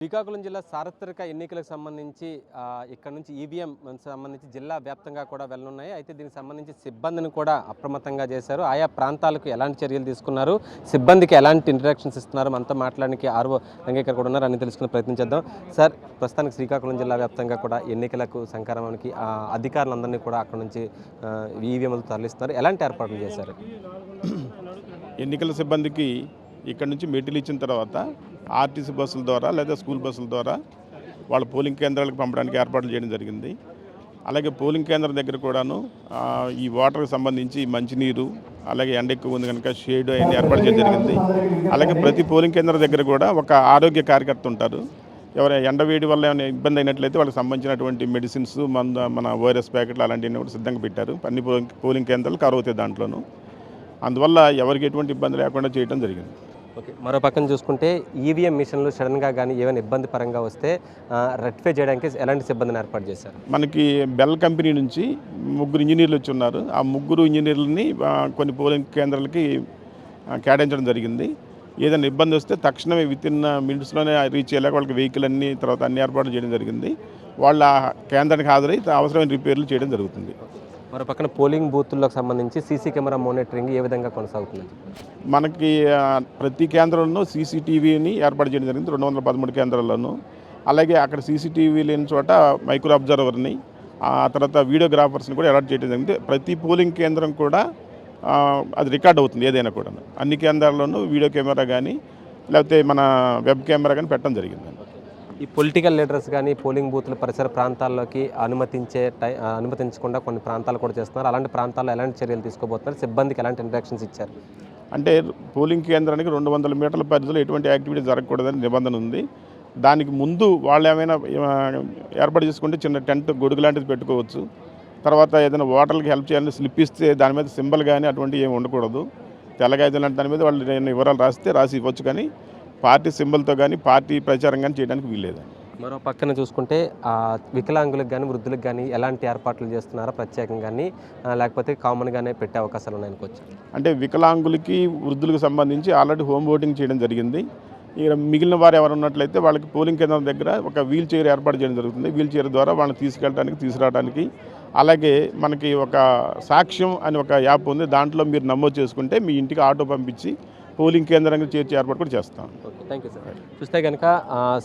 శ్రీకాకుళం జిల్లా సార్వత్రిక ఎన్నికలకు సంబంధించి ఇక్కడ నుంచి ఈవీఎం సంబంధించి జిల్లా వ్యాప్తంగా కూడా వెళ్ళనున్నాయి. అయితే దీనికి సంబంధించి సిబ్బందిని కూడా అప్రమత్తంగా చేశారు. ఆయా ప్రాంతాలకు ఎలాంటి చర్యలు తీసుకున్నారు? సిబ్బందికి ఎలాంటి ఇంటరాక్షన్స్ ఇస్తున్నారు? మనతో మాట్లాడడానికి ఆర్వో రంగేకర్ కూడా ఉన్నారు. అని తెలుసుకునే ప్రయత్నం చేద్దాం. సార్ ప్రస్తుతానికి శ్రీకాకుళం జిల్లా వ్యాప్తంగా కూడా ఎన్నికలకు సంక్రమణకి అధికారులందరినీ కూడా అక్కడ నుంచి ఈవీఎంలు తరలిస్తున్నారు. ఎలాంటి ఏర్పాట్లు చేశారు? ఎన్నికల సిబ్బందికి ఇక్కడ నుంచి మెటీలు ఇచ్చిన తర్వాత ఆర్టీసీ బస్సుల ద్వారా లేదా స్కూల్ బస్సుల ద్వారా వాళ్ళ పోలింగ్ కేంద్రాలకు పంపడానికి ఏర్పాట్లు చేయడం జరిగింది. అలాగే పోలింగ్ కేంద్రం దగ్గర కూడాను ఈ వాటర్కి సంబంధించి మంచినీరు అలాగే ఎండ ఎక్కువ ఉంది కనుక షేడ్ అవన్నీ ఏర్పాటు చేయడం జరిగింది. అలాగే ప్రతి పోలింగ్ కేంద్రం దగ్గర కూడా ఒక ఆరోగ్య కార్యకర్త ఉంటారు. ఎవరైనా ఎండ వేడి వల్ల ఏమైనా ఇబ్బంది అయినట్లయితే వాళ్ళకి సంబంధించినటువంటి మెడిసిన్స్ మన మన ఓఆర్ఎస్ ప్యాకెట్లు అలాంటివన్నీ కూడా సిద్ధంగా పెట్టారు. అన్ని పోలింగ్ పోలింగ్ కేంద్రాలు కరువుతాయి అవుతాయి దాంట్లోనూ. అందువల్ల ఎవరికి ఎటువంటి ఇబ్బంది లేకుండా చేయడం జరిగింది. ఓకే మరో పక్కన చూసుకుంటే ఈవీఎం మిషన్లు సడన్గా కానీ ఏమైనా ఇబ్బంది పరంగా వస్తే రెక్టిఫై చేయడానికి ఎలాంటి సిబ్బందిని ఏర్పాటు చేశారు? మనకి బెల్ కంపెనీ నుంచి ముగ్గురు ఇంజనీర్లు వచ్చి ఉన్నారు. ఆ ముగ్గురు ఇంజనీర్లని కొన్ని పోలింగ్ కేంద్రాలకి కేటాయించడం జరిగింది. ఏదైనా ఇబ్బంది వస్తే తక్షణమే విత్ ఇన్ మినిట్స్లోనే రీచ్ అయ్యేలాగా వాళ్ళకి వెహికల్ అన్ని తర్వాత అన్ని ఏర్పాట్లు చేయడం జరిగింది. వాళ్ళ కేంద్రానికి హాజరై అవసరమైన రిపేర్లు చేయడం జరుగుతుంది. మరో పక్కన పోలింగ్ బూత్లకు సంబంధించి సీసీ కెమెరా మానిటరింగ్ ఏ విధంగా కొనసాగుతుంది? మనకి ప్రతి కేంద్రంలో సీసీటీవీని ఏర్పాటు చేయడం జరిగింది రెండు వందల పదమూడు కేంద్రాల్లోనూ. అలాగే అక్కడ సీసీటీవీ లేని చోట మైక్రో అబ్జర్వర్ని ఆ తర్వాత వీడియోగ్రాఫర్స్ని కూడా అలర్ట్ చేయడం జరిగింది. ప్రతి పోలింగ్ కేంద్రం కూడా అది రికార్డ్ అవుతుంది ఏదైనా కూడా అన్ని కేంద్రాల్లోనూ వీడియో కెమెరా కానీ లేకపోతే మన వెబ్ కెమెరా కానీ పెట్టడం జరిగిందండి. ఈ పొలిటికల్ లీడర్స్ కానీ పోలింగ్ బూత్లు పరిసర ప్రాంతాల్లోకి అనుమతించే టై అనుమతించకుండా కొన్ని ప్రాంతాలు కూడా చేస్తున్నారు. అలాంటి ప్రాంతాల్లో ఎలాంటి చర్యలు తీసుకోబోతున్నారు? సిబ్బందికి ఎలాంటి ఇంట్రాక్షన్స్ ఇచ్చారు? అంటే పోలింగ్ కేంద్రానికి రెండు వందల మీటర్ల పరిధిలో ఎటువంటి యాక్టివిటీ జరగకూడదని నిబంధన ఉంది. దానికి ముందు వాళ్ళు ఏమైనా ఏర్పాటు చేసుకుంటే చిన్న టెంట్ గొడుగు లాంటిది పెట్టుకోవచ్చు. తర్వాత ఏదైనా ఓటర్లకి హెల్ప్ చేయాలని స్లిప్ ఇస్తే దాని మీద సింబల్ కానీ అటువంటివి ఏమి ఉండకూడదు. తెల్లగాయజం లాంటి దాని మీద వాళ్ళు వివరాలు రాస్తే రాసి ఇవ్వచ్చు కానీ పార్టీ సింబల్తో కానీ పార్టీ ప్రచారం కానీ చేయడానికి వీల్లేదు. మరో పక్కన చూసుకుంటే వికలాంగులకు కానీ వృద్ధులకు కానీ ఎలాంటి ఏర్పాట్లు చేస్తున్నారా ప్రత్యేకంగా కానీ లేకపోతే కామన్గానే పెట్టే అవకాశాలు ఉన్నాయనుకోవచ్చు అంటే వికలాంగులకి వృద్ధులకు సంబంధించి ఆల్రెడీ హోమ్ ఓటింగ్ చేయడం జరిగింది. ఇక మిగిలిన వారు ఎవరు ఉన్నట్లయితే వాళ్ళకి పోలింగ్ కేంద్రం దగ్గర ఒక వీల్ చైర్ ఏర్పాటు చేయడం జరుగుతుంది. వీల్ చైర్ ద్వారా వాళ్ళని తీసుకెళ్ళడానికి తీసుకురావడానికి అలాగే మనకి ఒక సాక్ష్యం అని ఒక యాప్ ఉంది. దాంట్లో మీరు నమోదు చేసుకుంటే మీ ఇంటికి ఆటో పంపించి పోలింగ్ కేంద్రానికి చేర్చి ఏర్పాటు కూడా చేస్తాం. Okay thank you sir. చూస్తే కనుక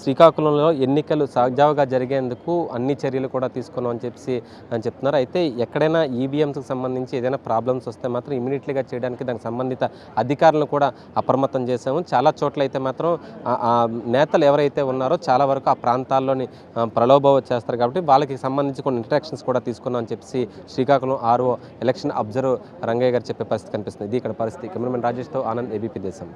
శ్రీకాకుళంలో ఎన్నికలు సజావుగా జరిగేందుకు అన్ని చర్యలు కూడా తీసుకున్నాం అని చెప్పి అని చెప్తున్నారు. అయితే ఎక్కడైనా ఈవీఎంస్కి సంబంధించి ఏదైనా ప్రాబ్లమ్స్ వస్తే మాత్రం ఇమీడియట్లీగా చేయడానికి దానికి సంబంధిత అధికారులను కూడా అప్రమత్తం చేశాము. చాలా చోట్ల అయితే మాత్రం నేతలు ఎవరైతే ఉన్నారో చాలా వరకు ఆ ప్రాంతాల్లోని ప్రలోభవ ప్రలోభ చేస్తారు కాబట్టి వాళ్ళకి సంబంధించి కొన్ని ఇంటరాక్షన్స్ కూడా తీసుకున్నాం అని చెప్పి Srikakulam RO election observe Rangaiah garu చెప్పే పరిస్థితి కనిపిస్తుంది. ఇది ఇక్కడ పరిస్థితి. కెమెరామెన్ రాజేష్తో ఆనంద్ ఏబీపీ తెలుగుదేశం